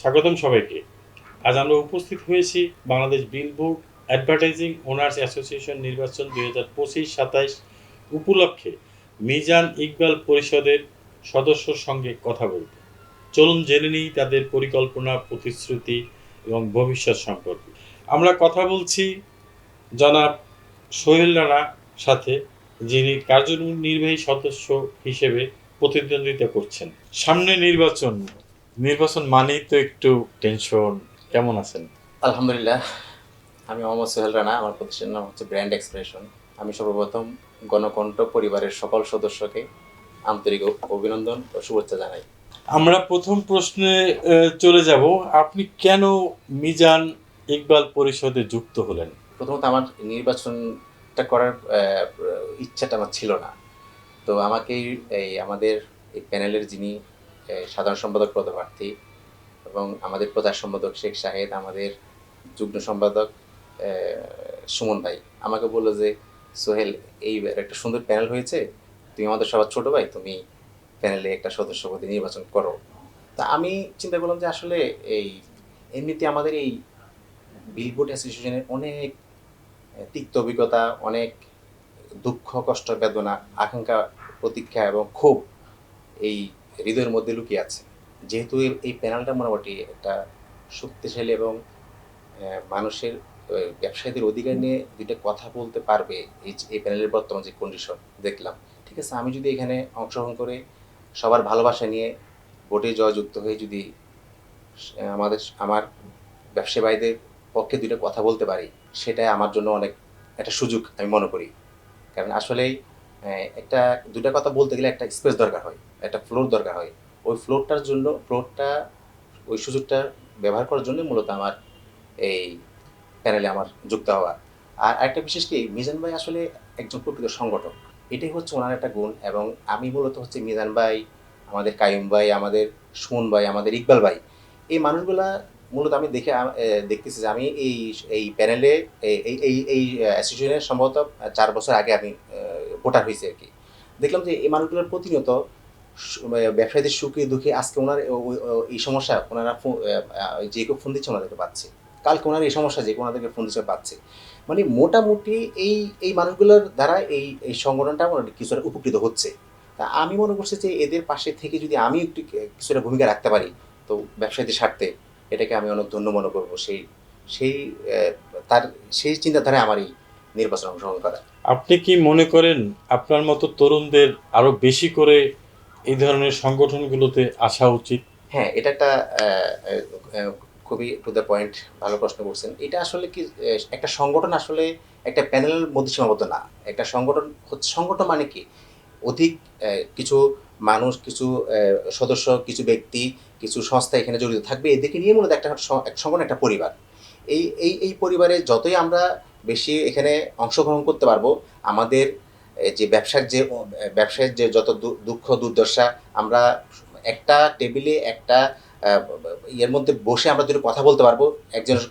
স্বাগতম সবাইকে। আজ আমরা উপস্থিত হয়েছি Bangladesh billboard advertising owners association নির্বাচন দুই হাজার পঁচিশ সাতাইশ উপলক্ষে মিজান ইকবাল পরিষদের সদস্যর সঙ্গে কথা বলতে চলুন জেনে নিই তাদের পরিকল্পনা, প্রতিশ্রুতি এবং ভবিষ্যৎ সম্পর্কে। আমরা কথা বলছি জনাব সোহেল রানা সাথে, যিনি কার্যনির্বাহী সদস্য হিসেবে প্রতিদ্বন্দ্বিতা করছেন। সামনে নির্বাচন। নির্বাচন মানেই তো একটু টেনশন কেমন আছেন? আলহামদুলিল্লাহ। আমি মোহাম্মদ সোহেল রানা আমার প্রতিষ্ঠানের নাম হচ্ছে ব্র্যান্ড এক্সপ্রেশন আমি সর্বপ্রথম গণকণ্ঠ পরিবারের সকল সদস্যকে আন্তরিক অভিনন্দন ও শুভেচ্ছা জানাই। আমরা প্রথম প্রশ্নে চলে যাব। আপনি কেন মিজান ইকবাল পরিষদে যুক্ত হলেন? প্রথমত আমার নির্বাচনটা করার ইচ্ছাটা আমার ছিল না। তো আমাকে এই আমাদের এই প্যানেলের যিনি সাধারণ সম্পাদক পদপ্রার্থী এবং আমাদের প্রচার সম্পাদক শেখ শাহেদ, আমাদের যুগ্ম সম্পাদক সুমন ভাই। আমাকে বলল যে, সোহেল, এই একটা সুন্দর প্যানেল হয়েছে, তুমি আমাদের সবার ছোট ভাই, তুমি প্যানেলে একটা সদস্য পদে নির্বাচন করো। তা আমি চিন্তা করলাম যে আসলে এই, এমনিতে আমাদের এই বিলবোর্ড অ্যাসোসিয়েশনের অনেক তিক্ত অভিজ্ঞতা, অনেক দুঃখ, কষ্ট, বেদনা, আকাঙ্ক্ষা, প্রতীক্ষা এবং ক্ষোভ এই হৃদয়ের মধ্যে লুকিয়ে আছে। যেহেতু এই- প্যানেলটা মোটামুটি একটা শক্তিশালী এবং মানুষের ব্যবসায়ীদের অধিকার নিয়ে দুইটা কথা বলতে পারবে এই এই প্যানেলের বর্তমান যে কন্ডিশন দেখলাম। ঠিক আছে, আমি যদি এখানে অংশগ্রহণ করে সবার ভালোবাসা নিয়ে ভোটে জয়যুক্ত হয়ে যদি আমাদের, আমার ব্যবসায়ী ভাইদের পক্ষে দুইটা কথা বলতে পারি, সেটাই আমার জন্য অনেক, একটা সুযোগ আমি মনে করি। কারণ আসলেই একটা দুটা কথা বলতে গেলে একটা স্পেস দরকার হয়, একটা ফ্লোর দরকার হয়। ওই ফ্লোরটার জন্য ফ্লোরটা ওই সুযোগটা ব্যবহার করার জন্য মূলত আমার এই প্যানেলে আমার যুক্ত হওয়া। আর একটা বিশেষ কি, মিজান ভাই আসলে একজন প্রকৃত সংগঠক। এটাই হচ্ছে ওনার একটা গুণ এবং আমি মূলত হচ্ছে মিজান ভাই, আমাদের কায়ুম ভাই, আমাদের সুমন ভাই, আমাদের ইকবাল ভাই। এই মানুষগুলা মূলত আমি দেখে দেখতেছি যে আমি এই এই প্যানেলে এই- এই এই অ্যাসোসিয়েশনের সম্ভবত চার বছর আগে আমি ভোটার হয়েছে আর কি। দেখলাম যে এই মানুষগুলোর প্রতিনিয়ত ব্যবসায়ীদের সুখে দুঃখে আজকে ওনার এই সমস্যা, ওনারা যে কেউ ফোন দিচ্ছে ওনাদেরকে পাচ্ছে। কালকে ওনার এই সমস্যা, যে ওনাদেরকে ফোন দিচ্ছে পাচ্ছে। মানে মোটামুটি এই এই মানুষগুলোর দ্বারা এই এই সংগঠনটা কিছুটা উপকৃত হচ্ছে। তা আমি মনে করছি যে এদের পাশে থেকে যদি আমি একটু কিছুটা ভূমিকা রাখতে পারি, তো ব্যবসায়ীদের স্বার্থে এটাকে আমি অনেক ধন্য মনে করব। সেই সেই তার, সেই চিন্তাধারায় আমার এই নির্বাচন অংশগ্রহণ করা। আপনি কি মনে করেন আপনার মতো তরুণদের আরও বেশি করে এই ধরনের সংগঠনগুলোতে আসা উচিত? হ্যাঁ এটা একটা খুবই টু দ্য পয়েন্ট ভালো প্রশ্ন করছেন। এটা আসলে কি একটা সংগঠন আসলে একটা প্যানেলের মধ্যে সীমাবদ্ধ না। একটা সংগঠন হচ্ছে সংগঠন মানে কি? অধিক কিছু মানুষ কিছু সদস্য কিছু ব্যক্তি কিছু সংস্থা এখানে জড়িত থাকবে। এদেরকে নিয়ে মূলত একটা এক সংগঠন একটা পরিবার। এই এই এই পরিবারে যতই আমরা বেশি এখানে অংশগ্রহণ করতে পারব। আমাদের যে ব্যবসার যে ব্যবসায়ের যে যত দুঃখ, দুর্দশা, আমরা একটা টেবিলে একটা ইয়ের মধ্যে বসে আমরা দুটো কথা বলতে পারব, একজনের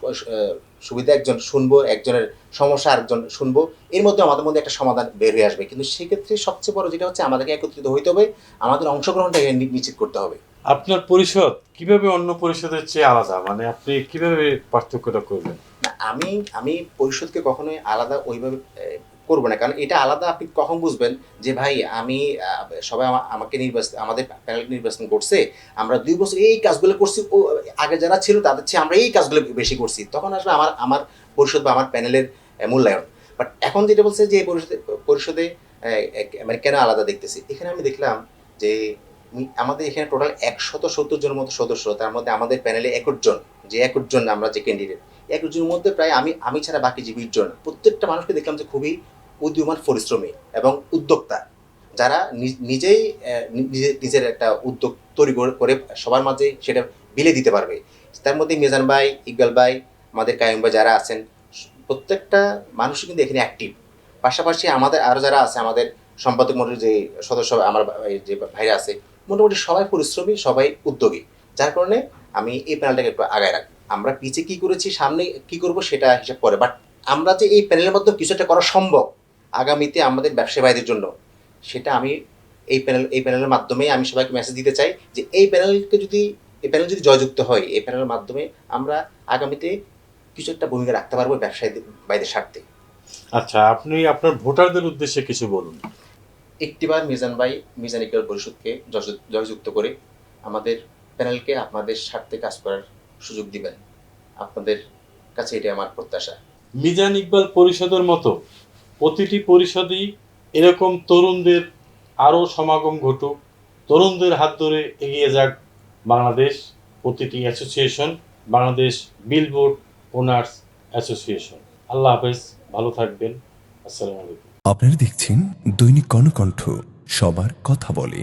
সুবিধা একজন শুনব, একজনের সমস্যা আরেকজন শুনব, এর মধ্যে আমাদের মধ্যে একটা সমাধান বের হয়ে আসবে। কিন্তু সেক্ষেত্রে সবচেয়ে বড় যেটা হচ্ছে, আমাদেরকে একত্রিত হইতে হবে, আমাদের অংশগ্রহণটা এখানে নিশ্চিত করতে হবে। আপনার পরিষদ কীভাবে অন্য পরিষদের চেয়ে আলাদা? মানে আপনি কীভাবে পার্থক্যটা করবেন? আমি আমি পরিষদকে কখনোই আলাদা ওইভাবে করব না। কারণ এটা আলাদা, আপনি কখন বুঝবেন যে ভাই, আমি সবাই আমা- আমাকে নির্বাচন, আমাদের প্যানেল নির্বাচন করছে, আমরা দুই বছর এই কাজগুলো করছি, ও, আগে যারা ছিল তাদের চেয়ে আমরা এই কাজগুলো বেশি করছি। তখন আসলে আমার আমার পরিষদ বা আমার প্যানেলের মূল্যায়ন। বাট এখন যেটা বলছে যে পরিষদে পরিষদে মানে কেন আলাদা দেখতেছি? এখানে আমি দেখলাম যে আমাদের এখানে টোটাল একশত সত্তর জনের মতো সদস্য, তার মধ্যে আমাদের প্যানেলে একুশ জন, যে একুশ জন আমরা যে ক্যান্ডিডেট একুশ জনের মধ্যে প্রায় আমি আমি ছাড়া বাকি যে বিশ জন, প্রত্যেকটা মানুষকে দেখলাম যে খুবই উদ্যমান, পরিশ্রমী এবং উদ্যোক্তা। যারা নিজ- নিজেই নিজের একটা উদ্যোগ তৈরি করে- সবার মাঝে সেটা বিলে দিতে পারবে। তার মধ্যে মেজান ভাই, ইকবাল ভাই, আমাদের কায়ুম ভাই যারা আছেন, প্রত্যেকটা মানুষই কিন্তু এখানে অ্যাক্টিভ পাশাপাশি আমাদের আরও যারা আছে, আমাদের সম্পাদক মন্ডলীর যে সদস্য, আমার যে ভাইরা আছে মোটামুটি সবাই পরিশ্রমী, সবাই উদ্যোগী। যার কারণে আমি এই প্যানেলটাকে একটু আগায় রাখি। আমরা পিছে কি করেছি, সামনে কি করব সেটা হিসাব করে। বাট আমরা যে এই প্যানেলের মাধ্যমে কিছু একটা করা সম্ভব আগামীতে আমাদের ব্যবসায়ী ভাইদের জন্য, সেটা আমি এই প্যানেল এই প্যানেলের মাধ্যমে আমি সবাইকে মেসেজ দিতে চাই যে এই প্যানেলকে যদি, এই প্যানেল যদি জয়যুক্ত হয়, এই প্যানেলের মাধ্যমে আমরা আগামীতে কিছু একটা ভূমিকা রাখতে পারব ব্যবসায়ী বাইদের স্বার্থে। আচ্ছা আপনি আপনার ভোটারদের উদ্দেশ্যে কিছু বলুন। একটিবার মিজান ভাই মিজান ইকবাল পরিষদকে জয়- জয়যুক্ত করে আমাদের প্যানেলকে আপনাদের স্বার্থে কাজ করার সুযোগ দিবেন। আপনাদের কাছে এটাই আমার প্রত্যাশা। মিজান ইকবাল পরিষদের মতো প্রতিটি পরিষদই এরকম তরুণদের আরও সমাগম ঘটুক। তরুণদের হাত ধরে এগিয়ে যাক বাংলাদেশ প্রতিটি association, Bangladesh billboard owners association. আল্লাহ হাফেজ, ভালো থাকবেন। আসসালামু আলাইকুম। আপনারা দেখছেন দৈনিক কর্ণকণ্ঠ সবার কথা বলে।